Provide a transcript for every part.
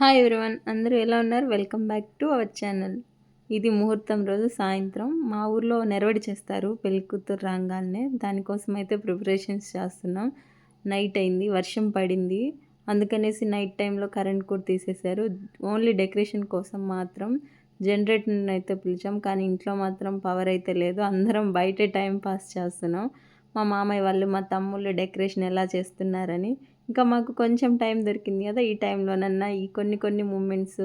Hi everyone అందరూ ఎలా ఉన్నారు? Welcome back to our channel ఇది ముహూర్తం రోజు సాయంత్రం. మా ఊర్లో నెరవడి చేస్తారు పెళ్ళి కూతురు రాగానే. దానికోసం అయితే ప్రిపరేషన్స్ చేస్తున్నాం. నైట్ అయింది వర్షం పడింది. అందుకనేసి నైట్ టైంలో కరెంట్ కూడా తీసేశారు. ఓన్లీ డెకరేషన్ కోసం మాత్రం జనరేటర్ని అయితే పిలిచాం. కానీ ఇంట్లో మాత్రం పవర్ అయితే లేదు. అందరం బయటే టైం పాస్ చేస్తున్నాం. మా మామయ్య వాళ్ళు మా తమ్ముళ్ళు డెకరేషన్ ఎలా చేస్తున్నారని ఇంకా మాకు కొంచెం టైం దొరికింది కదా ఈ టైంలోనన్నా ఈ కొన్ని కొన్ని మూమెంట్స్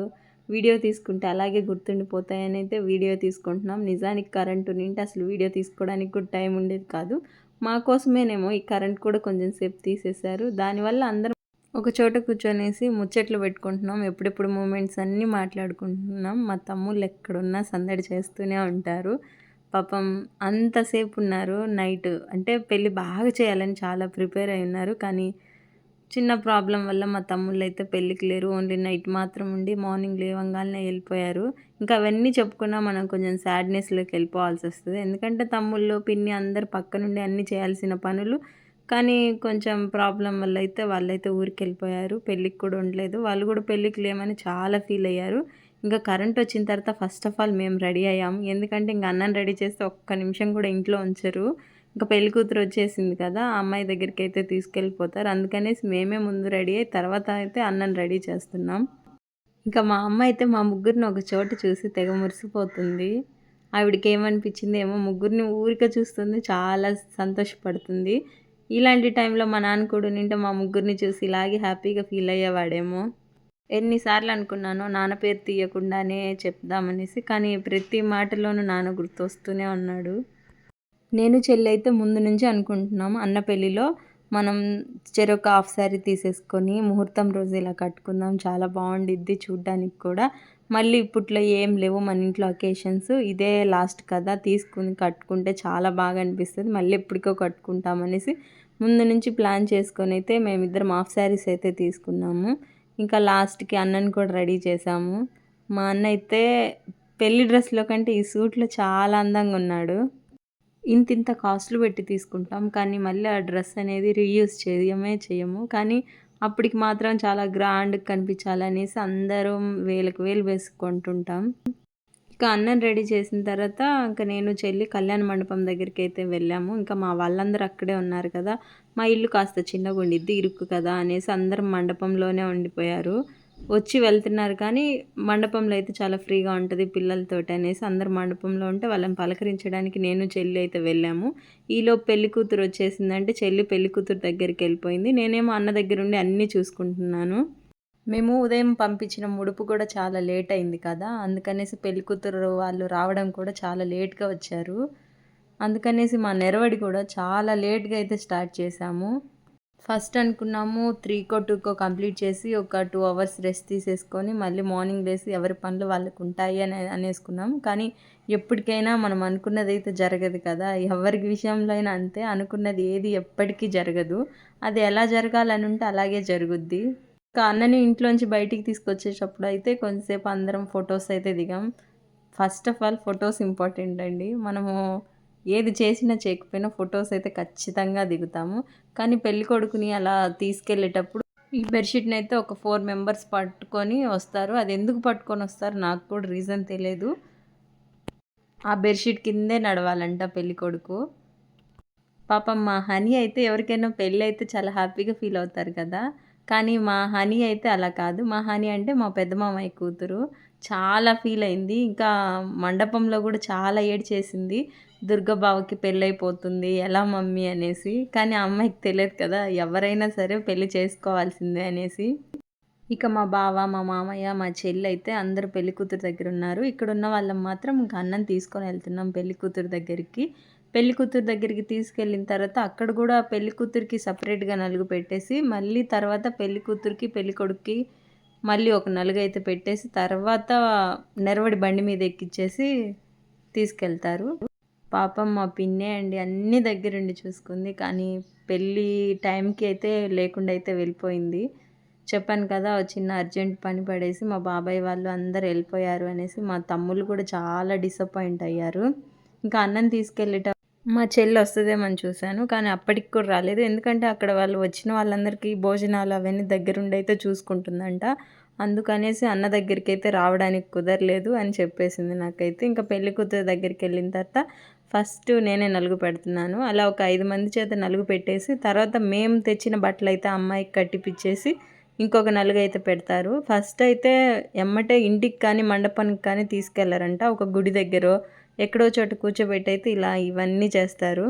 వీడియో తీసుకుంటే అలాగే గుర్తుండిపోతాయని అయితే వీడియో తీసుకుంటున్నాం. నిజానికి కరెంటు నింటే అసలు వీడియో తీసుకోవడానికి కూడా టైం ఉండేది కాదు. మా కోసమేనేమో ఈ కరెంట్ కూడా కొంచెం సేపు తీసేశారు. దానివల్ల అందరం ఒక చోట కూర్చొనేసి ముచ్చట్లు పెట్టుకుంటున్నాం. ఎప్పుడెప్పుడు మూమెంట్స్ అన్నీ మాట్లాడుకుంటున్నాం. మా తమ్ముళ్ళు ఎక్కడున్నా సందడి చేస్తూనే ఉంటారు. పాపం అంతసేపు ఉన్నారు నైట్. అంటే పెళ్ళి బాగా చేయాలని చాలా ప్రిపేర్ అయి ఉన్నారు. కానీ చిన్న ప్రాబ్లం వల్ల మా తమ్ముళ్ళు అయితే పెళ్ళికి లేరు. ఓన్లీ నైట్ మాత్రం ఉండి మార్నింగ్ లేవంగానే వెళ్ళిపోయారు. ఇంకా అవన్నీ చెప్పుకున్నా మనం కొంచెం సాడ్నెస్లోకి వెళ్ళిపోవాల్సి వస్తుంది. ఎందుకంటే తమ్ముళ్ళు పిన్ని అందరు పక్క నుండి అన్నీ చేయాల్సిన పనులు. కానీ కొంచెం ప్రాబ్లం వల్ల అయితే వాళ్ళైతే ఊరికి వెళ్ళిపోయారు. పెళ్ళికి కూడా ఉండలేదు. వాళ్ళు కూడా పెళ్ళికి లేమని చాలా ఫీల్ అయ్యారు. ఇంకా కరెంట్ వచ్చిన తర్వాత ఫస్ట్ ఆఫ్ ఆల్ మేము రెడీ అయ్యాము. ఎందుకంటే ఇంకా అన్నం రెడీ చేస్తే ఒక్క నిమిషం కూడా ఇంట్లో ఉంచరు. ఇంకా పెళ్ళి కూతురు వచ్చేసింది కదా ఆ అమ్మాయి దగ్గరికి అయితే తీసుకెళ్ళిపోతారు. అందుకనేసి మేమే ముందు రెడీ అయ్యి తర్వాత అయితే అన్నం రెడీ చేస్తున్నాం. ఇంకా మా అమ్మ అయితే మా ముగ్గురిని ఒక చోట చూసి తెగ మురిసిపోతుంది. ఆవిడకి ఏమనిపించింది ఏమో ముగ్గురిని ఊరిక చూస్తుంది చాలా సంతోషపడుతుంది. ఇలాంటి టైంలో మా నాన్న కూడా నింటే మా ముగ్గురిని చూసి ఇలాగే హ్యాపీగా ఫీల్ అయ్యేవాడేమో. ఎన్నిసార్లు అనుకున్నానో నాన్న పేరు తీయకుండానే చెప్దామనేసి కానీ ప్రతి మాటలోనూ నాన్న గుర్తొస్తూనే ఉన్నాడు. నేను చెల్లి అయితే ముందు నుంచి అనుకుంటున్నాం. అన్న పెళ్ళిలో మనం చెరొక హాఫ్ శారీ తీసేసుకొని ముహూర్తం రోజు ఇలా కట్టుకుందాం. చాలా బాగుండిద్ది చూడ్డానికి కూడా. మళ్ళీ ఇప్పట్లో ఏం లేవు. మన ఇంట్లో అకేషన్స్. ఇదే లాస్ట్ కదా. తీసుకుని కట్టుకుంటే చాలా బాగా అనిపిస్తుంది. మళ్ళీ ఎప్పటికో కట్టుకుంటామనేసి ముందు నుంచి ప్లాన్ చేసుకొని అయితే మేమిద్దరం హాఫ్ శారీస్ అయితే తీసుకున్నాము. ఇంకా లాస్ట్కి అన్నని కూడా రెడీ చేసాము మా అన్న అయితే పెళ్ళి డ్రెస్లో కంటే ఈ సూట్లో చాలా అందంగా ఉన్నాడు. ఇంత ఇంత కాస్ట్లు పెట్టి తీసుకుంటాం. కానీ మళ్ళీ ఆ డ్రెస్ అనేది రీయూజ్ చేయమే చేయము. కానీ అప్పటికి మాత్రం చాలా గ్రాండ్ కనిపించాలనేసి అందరం వేలకు వేలు వేసుకుంటుంటాం. ఇంకా అన్నం రెడీ చేసిన తర్వాత ఇంకా నేను చెల్లి కళ్యాణ మండపం దగ్గరికి అయితే వెళ్ళాము. ఇంకా మా వాళ్ళందరూ అక్కడే ఉన్నారు కదా. మా ఇల్లు కాస్త చిన్నగా ఉండిద్ది ఇరుక్కు కదా అనేసి అందరం మండపంలోనే ఉండిపోయారు. వచ్చి వెళ్తున్నారు కానీ మండపంలో అయితే చాలా ఫ్రీగా ఉంటుంది పిల్లలతో అనేసి అందరు మండపంలో ఉంటే వాళ్ళని పలకరించడానికి నేను చెల్లి అయితే వెళ్ళాము. ఈలో పెళ్ళి కూతురు వచ్చేసిందంటే చెల్లి పెళ్ళి కూతురు దగ్గరికి వెళ్ళిపోయింది. నేనేమో అన్న దగ్గర ఉండి అన్నీ చూసుకుంటున్నాను. మేము ఉదయం పంపించిన ముడుపు కూడా చాలా లేట్ అయింది కదా అందుకనేసి పెళ్ళి కూతురు వాళ్ళు రావడం కూడా చాలా లేట్గా వచ్చారు. అందుకనేసి మా నెరవడి కూడా చాలా లేట్గా అయితే స్టార్ట్ చేశాము. ఫస్ట్ అనుకున్నాము త్రీకో టూకో కంప్లీట్ చేసి ఒక టూ అవర్స్ రెస్ట్ తీసేసుకొని మళ్ళీ మార్నింగ్ లేసి ఎవరి పనులు వాళ్ళకు ఉంటాయి అని అనేసుకున్నాం కానీ ఎప్పటికైనా మనం అనుకున్నది అయితే జరగదు కదా. ఎవరి విషయంలో అయినా అంతే అనుకున్నది ఏది ఎప్పటికీ జరగదు. అది ఎలా జరగాలని ఉంటే అలాగే జరుగుద్ది. ఇంకా అన్నని ఇంట్లోంచి బయటికి తీసుకొచ్చేటప్పుడు అయితే కొంతసేపు అందరం ఫొటోస్ అయితే దిగాం. First of all photos important అండి. మనము ఏది చేసినా చేయకపోయినా ఫొటోస్ అయితే ఖచ్చితంగా దిగుతాము. కానీ పెళ్ళి కొడుకుని అలా తీసుకెళ్ళేటప్పుడు ఈ బెడ్షీట్ని అయితే ఒక ఫోర్ మెంబర్స్ పట్టుకొని వస్తారు. అది ఎందుకు పట్టుకొని వస్తారు? నాకు కూడా రీజన్ తెలియదు ఆ బెడ్షీట్ కిందే నడవాలంట పెళ్ళి కొడుకు. పాపం మా హనీ అయితే ఎవరికైనా పెళ్ళి అయితే చాలా హ్యాపీగా ఫీల్ అవుతారు కదా. కానీ మా హనీ అయితే అలా కాదు. మా హనీ అంటే మా పెద్దమామయ్య కూతురు. చాలా ఫీల్ అయింది. ఇంకా మండపంలో కూడా చాలా ఏడ్ చేసింది దుర్గబావకి పెళ్ళైపోతుంది. ఎలా మమ్మీ? అనేసి. కానీ ఆ అమ్మాయికి తెలియదు కదా ఎవరైనా సరే పెళ్ళి చేసుకోవాల్సిందే అనేసి. ఇక మా బావ మా మామయ్య మా చెల్లి అయితే అందరూ పెళ్ళి కూతురు దగ్గర ఉన్నారు. ఇక్కడ ఉన్న వాళ్ళం మాత్రం ఇంకా అన్నం తీసుకొని వెళ్తున్నాం పెళ్ళి కూతురు దగ్గరికి. పెళ్ళి కూతురు దగ్గరికి తీసుకెళ్ళిన తర్వాత అక్కడ కూడా పెళ్ళి కూతురికి సపరేట్గా నలుగు పెట్టేసి మళ్ళీ తర్వాత పెళ్ళి కూతురికి పెళ్ళి కొడుక్కి మళ్ళీ ఒక నలుగు అయితే పెట్టేసి తర్వాత నెరవడి బండి మీద ఎక్కిచ్చేసి తీసుకెళ్తారు. పాపం మా పిన్నే అండి అన్ని దగ్గరుండి చూసుకుంది కానీ పెళ్ళి టైంకి అయితే లేకుండా అయితే వెళ్ళిపోయింది. చెప్పాను కదా చిన్న అర్జెంట్ పని పడేసి మా బాబాయ్ వాళ్ళు అందరు వెళ్ళిపోయారు అనేసి మా తమ్ముళ్ళు కూడా చాలా డిసప్పాయింట్ అయ్యారు. ఇంకా అన్నం తీసుకెళ్ళేట మా చెల్లి వస్తుందేమని చూశాను కానీ అప్పటికి కూడా రాలేదు. ఎందుకంటే అక్కడ వాళ్ళు వచ్చిన వాళ్ళందరికీ భోజనాలు అవన్నీ దగ్గరుండి అయితే చూసుకుంటుందంట. అందుకనేసి అన్న దగ్గరికి అయితే రావడానికి కుదరలేదు అని చెప్పేసింది నాకైతే. ఇంకా పెళ్ళి కూతురు దగ్గరికి వెళ్ళిన తర్వాత ఫస్ట్ నేనే నలుగు పెడుతున్నాను. అలా ఒక ఐదు మంది చేత నలుగు పెట్టేసి తర్వాత మేము తెచ్చిన బట్టలు అయితే అమ్మాయికి కట్టిపిచ్చేసి ఇంకొక నలుగు అయితే పెడతారు. ఫస్ట్ అయితే ఎమ్మటే ఇంటికి కానీ మండపానికి కానీ తీసుకెళ్ళారంట. ఒక గుడి దగ్గర ఎక్కడో చోట కూర్చోబెట్టి అయితే ఇలా ఇవన్నీ చేస్తారు.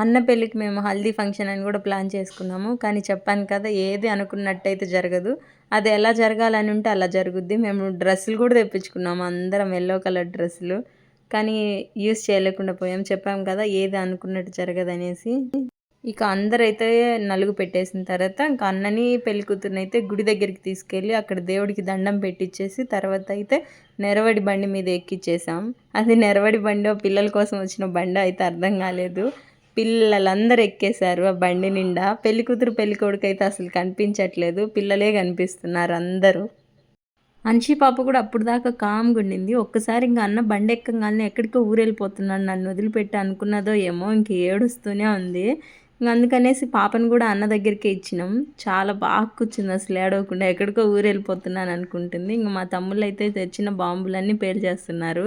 అన్న పెళ్ళికి మేము హల్దీ ఫంక్షన్ అని కూడా ప్లాన్ చేసుకున్నాము. కానీ చెప్పాను కదా ఏది అనుకున్నట్టయితే జరగదు. అది ఎలా జరగాలని ఉంటే అలా జరుగుద్ది. మేము డ్రెస్సులు కూడా తెప్పించుకున్నాము. అందరం ఎల్లో కలర్ డ్రెస్సులు. కానీ యూస్ చేయలేకుండా పోయాం. చెప్పాము కదా ఏది అనుకున్నట్టు జరగదు అనేసి ఇక అందరైతే నలుగు పెట్టేసిన తర్వాత ఇంకా అన్నని పెళ్ళికూతురుని అయితే గుడి దగ్గరికి తీసుకెళ్ళి అక్కడ దేవుడికి దండం పెట్టించేసి తర్వాత అయితే నెరవడి బండి మీద ఎక్కిచ్చేసాం. అది నెరవడి బండి పిల్లల కోసం వచ్చిన బండి అయితే అర్థం కాలేదు. పిల్లలందరూ ఎక్కేశారు ఆ బండి నిండా. పెళ్ళికూతురు పెళ్ళికొడుకు అయితే అసలు కనిపించట్లేదు. పిల్లలే కనిపిస్తున్నారు అందరూ. అన్షి పాప కూడా అప్పుడు దాకా కామ్గా ఉండింది. ఒక్కసారి ఇంకా అన్న బండి ఎక్కగానే ఎక్కడికో ఊరెళ్ళిపోతున్నాడు. నన్ను వదిలిపెట్టి అనుకున్నదో ఏమో ఇంక ఏడుస్తూనే ఉంది. అందుకనేసి పాపను కూడా అన్న దగ్గరికే ఇచ్చినాం. చాలా బాగా కూర్చుంది అసలు ఏడవకుండా ఎక్కడికో ఊరు వెళ్ళిపోతున్నాను అనుకుంటుంది ఇంక మా తమ్ముళ్ళు అయితే తెచ్చిన బాంబులన్నీ పేరు చేస్తున్నారు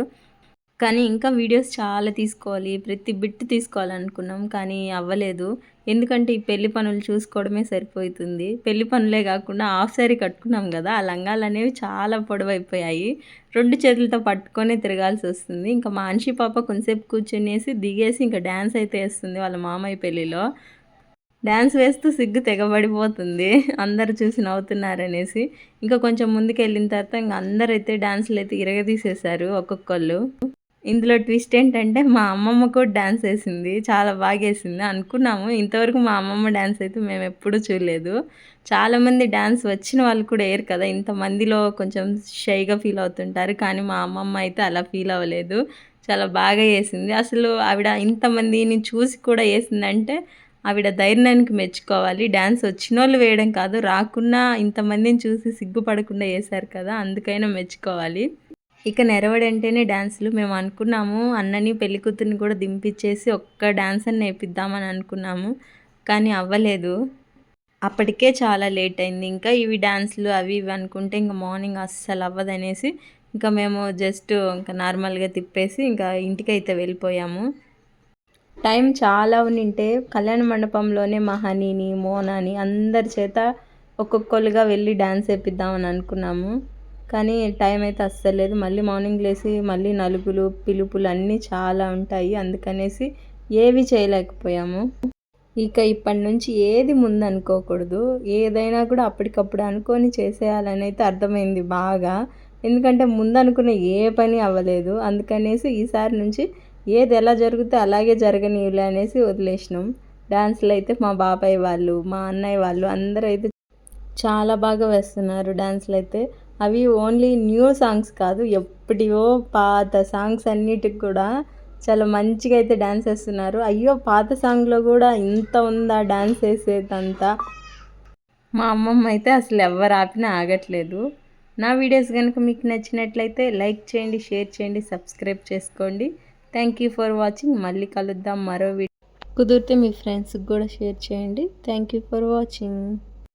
కానీ ఇంకా వీడియోస్ చాలా తీసుకోవాలి ప్రతి బిట్ తీసుకోవాలనుకున్నాం కానీ అవ్వలేదు. ఎందుకంటే ఈ పెళ్ళి పనులు చూసుకోవడమే సరిపోతుంది. పెళ్ళి పనులే కాకుండా హాఫ్ శారీ కట్టుకున్నాం కదా ఆ లంగాలు అనేవి చాలా పొడవైపోయాయి. రెండు చేతులతో పట్టుకొని తిరగాల్సి వస్తుంది. ఇంకా మా పాప కొంతసేపు కూర్చునేసి దిగేసి ఇంకా డ్యాన్స్ అయితే వేస్తుంది వాళ్ళ మామయ్య పెళ్ళిలో. డ్యాన్స్ వేస్తూ సిగ్గు తెగబడిపోతుంది. అందరు చూసి నవ్వుతున్నారనేసి. ఇంకా కొంచెం ముందుకు వెళ్ళిన తర్వాత ఇంకా అందరైతే డ్యాన్సులు అయితే ఇరగదీసేశారు ఒక్కొక్కళ్ళు. ఇందులో ట్విస్ట్ ఏంటంటే మా అమ్మమ్మ కూడా డ్యాన్స్ వేసింది చాలా బాగా వేసింది అనుకున్నాము. ఇంతవరకు మా అమ్మమ్మ డ్యాన్స్ అయితే మేము ఎప్పుడూ చూడలేదు. చాలామంది డ్యాన్స్ వచ్చిన వాళ్ళు కూడా వేయరు కదా ఇంతమందిలో కొంచెం షైగా ఫీల్ అవుతుంటారు. కానీ మా అమ్మమ్మ అయితే అలా ఫీల్ అవ్వలేదు. చాలా బాగా వేసింది. అసలు ఆవిడ ఇంతమందిని చూసి కూడా వేసిందంటే ఆవిడ ధైర్యానికి మెచ్చుకోవాలి. డ్యాన్స్ వచ్చిన వాళ్ళు వేయడం కాదు రాకున్నా ఇంతమందిని చూసి సిగ్గుపడకుండా వేశారు కదా అందుకైనా మెచ్చుకోవాలి. ఇక నెరవడంటేనే డ్యాన్సులు మేము అనుకున్నాము అన్నని పెళ్ళికూతుర్ని కూడా దింపించేసి ఒక్క డ్యాన్స్ అని నేర్పిద్దామని అనుకున్నాము కానీ అవ్వలేదు. అప్పటికే చాలా లేట్ అయింది. ఇంకా ఇవి డ్యాన్సులు అవి ఇవి అనుకుంటే ఇంకా మార్నింగ్ అస్సలు అవ్వదనేసి ఇంకా మేము జస్ట్ ఇంకా నార్మల్గా తిప్పేసి ఇంకా ఇంటికి అయితే వెళ్ళిపోయాము. టైం చాలా ఉండింటే కళ్యాణ మండపంలోనే మహనీని మోనాని అందరి చేత ఒక్కొక్కరుగా వెళ్ళి డ్యాన్స్ వేపిద్దామని అనుకున్నాము. కానీ టైం అయితే అస్సలు లేదు. మళ్ళీ మార్నింగ్ లేసి మళ్ళీ నలుపులు పిలుపులు అన్నీ చాలా ఉంటాయి. అందుకనేసి ఏవి చేయలేకపోయాము. ఇక ఇప్పటి నుంచి ఏది ముందు అనుకోకూడదు ఏదైనా కూడా అప్పటికప్పుడు అనుకొని చేసేయాలని అయితే అర్థమైంది బాగా. ఎందుకంటే ముందు అనుకున్న ఏ పని అవ్వలేదు. అందుకనేసి ఈసారి నుంచి ఏది ఎలా జరిగితే అలాగే జరగనీయులే అనేసి వదిలేసినాం. డ్యాన్స్లు అయితే మా బాబాయ్ వాళ్ళు మా అన్నయ్య వాళ్ళు అందరూ అయితే చాలా బాగా వేస్తున్నారు డ్యాన్స్లు అయితే. అవి ఓన్లీ న్యూ సాంగ్స్ కాదు ఎప్పటివో పాత సాంగ్స్ అన్నిటికి కూడా చాలా మంచిగా అయితే డ్యాన్స్ వేస్తున్నారు. అయ్యో పాత సాంగ్లో కూడా ఇంత ఉందా డ్యాన్స్ వేసేదంతా? మా అమ్మమ్మ అయితే అసలు ఎవరు ఆపినా ఆగట్లేదు. నా వీడియోస్ కనుక మీకు నచ్చినట్లయితే లైక్ చేయండి షేర్ చేయండి సబ్స్క్రైబ్ చేసుకోండి. Thank you for watching. మళ్ళీ కలుద్దాం మరో వీడియో. కుదిరితే మీ ఫ్రెండ్స్కి కూడా షేర్ చేయండి. Thank you for watching.